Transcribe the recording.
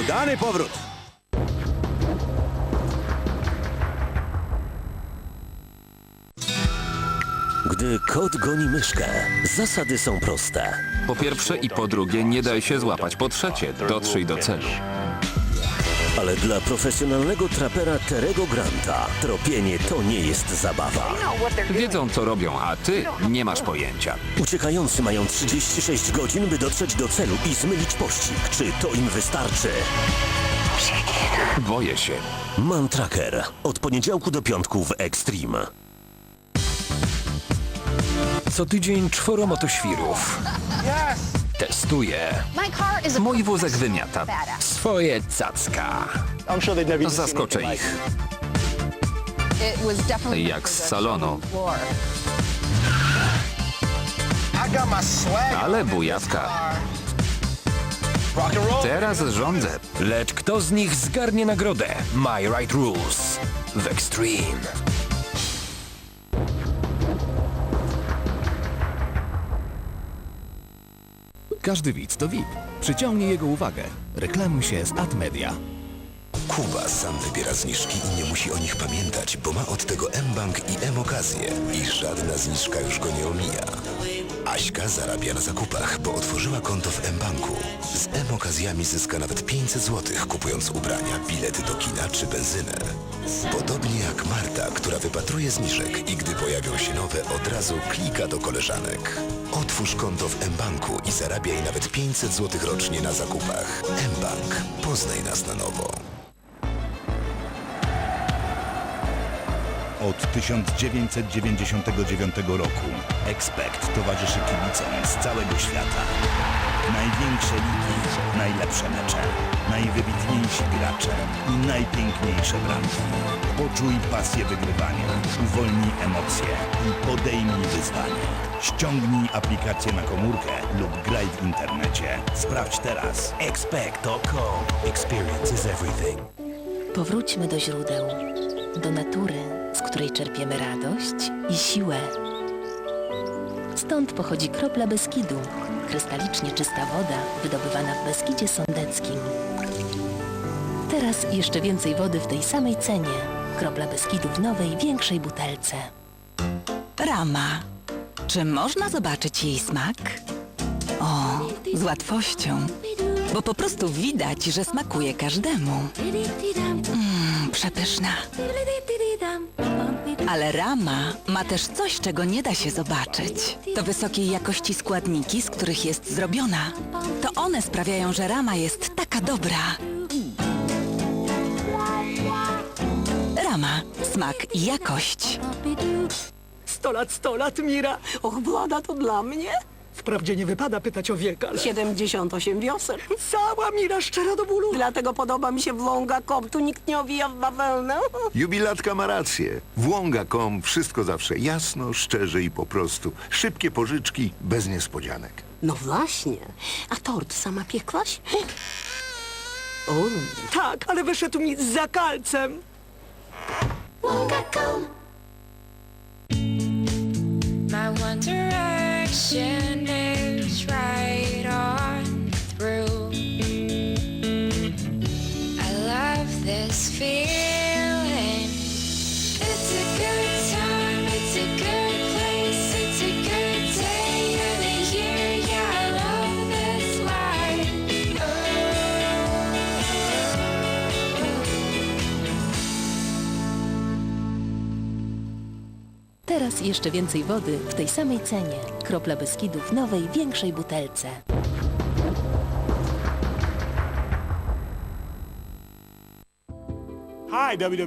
Udany powrót. Gdy kot goni myszkę, zasady są proste. Po pierwsze i po drugie nie daj się złapać. Po trzecie, dotrzyj do celu. Ale dla profesjonalnego trapera Terego Granta tropienie to nie jest zabawa. Wiedzą co robią, a ty nie masz pojęcia. Uciekający mają 36 godzin, by dotrzeć do celu i zmylić pościg. Czy to im wystarczy? Boję się. Man Tracker. Od poniedziałku do piątku w Extreme. Co tydzień czworo motoświrów. Testuję Mój wózek wymiata. swoje cacka. Zaskoczę ich. Jak z salonu. Ale bujawka. Teraz rządzę. Lecz kto z nich zgarnie nagrodę? My Right Rules w Extreme. Każdy widz to VIP. Przyciągnij jego uwagę. Reklamuj się z AdMedia. Kuba sam wybiera zniżki i nie musi o nich pamiętać, bo ma od tego mBank i M-Okazję i żadna zniżka już go nie omija. Aśka zarabia na zakupach, bo otworzyła konto w mBanku. Z M-Okazjami zyska nawet 500 zł, kupując ubrania, bilety do kina czy benzynę. Podobnie jak Marta, która wypatruje zniżek i gdy pojawią się nowe, od razu klika do koleżanek. Otwórz konto w mBanku i zarabiaj nawet 500 zł rocznie na zakupach. mBank. Poznaj nas na nowo. Od 1999 roku Expect towarzyszy kibicom z całego świata. Największe ligi, najlepsze mecze, najwybitniejsi gracze i najpiękniejsze bramki. Poczuj pasję wygrywania, uwolnij emocje i podejmij wyzwanie. Ściągnij aplikację na komórkę lub graj w internecie. Sprawdź teraz. Expect.com. Experience is everything. Powróćmy do źródeł, do natury, z której czerpiemy radość i siłę. Stąd pochodzi kropla Beskidu, krystalicznie czysta woda wydobywana w Beskidzie Sądeckim. Teraz jeszcze więcej wody w tej samej cenie. Kropla Beskidu w nowej, większej butelce. Rama. Czy można zobaczyć jej smak? O, z łatwością. Bo po prostu widać, że smakuje każdemu. Mmm, przepyszna. Ale rama ma też coś, czego nie da się zobaczyć. To wysokiej jakości składniki, z których jest zrobiona. To one sprawiają, że rama jest taka dobra. Rama. Smak i jakość. Sto lat, sto lat, Mira. Och, Włada, to dla mnie? Wprawdzie nie wypada pytać o wiek, ale... 78 wiosen. Cała Mira szczera do bólu. Dlatego podoba mi się Włąga.com. Tu nikt nie owija w bawełnę. Jubilatka ma rację. Włąga.com wszystko zawsze jasno, szczerze i po prostu. Szybkie pożyczki, bez niespodzianek. No właśnie. A tort sama piekłaś? O, Tak, ale wyszedł mi za kalcem. My one direction Teraz jeszcze więcej wody w tej samej cenie. Kropla Beskidu w nowej, większej butelce. Hi, WWE.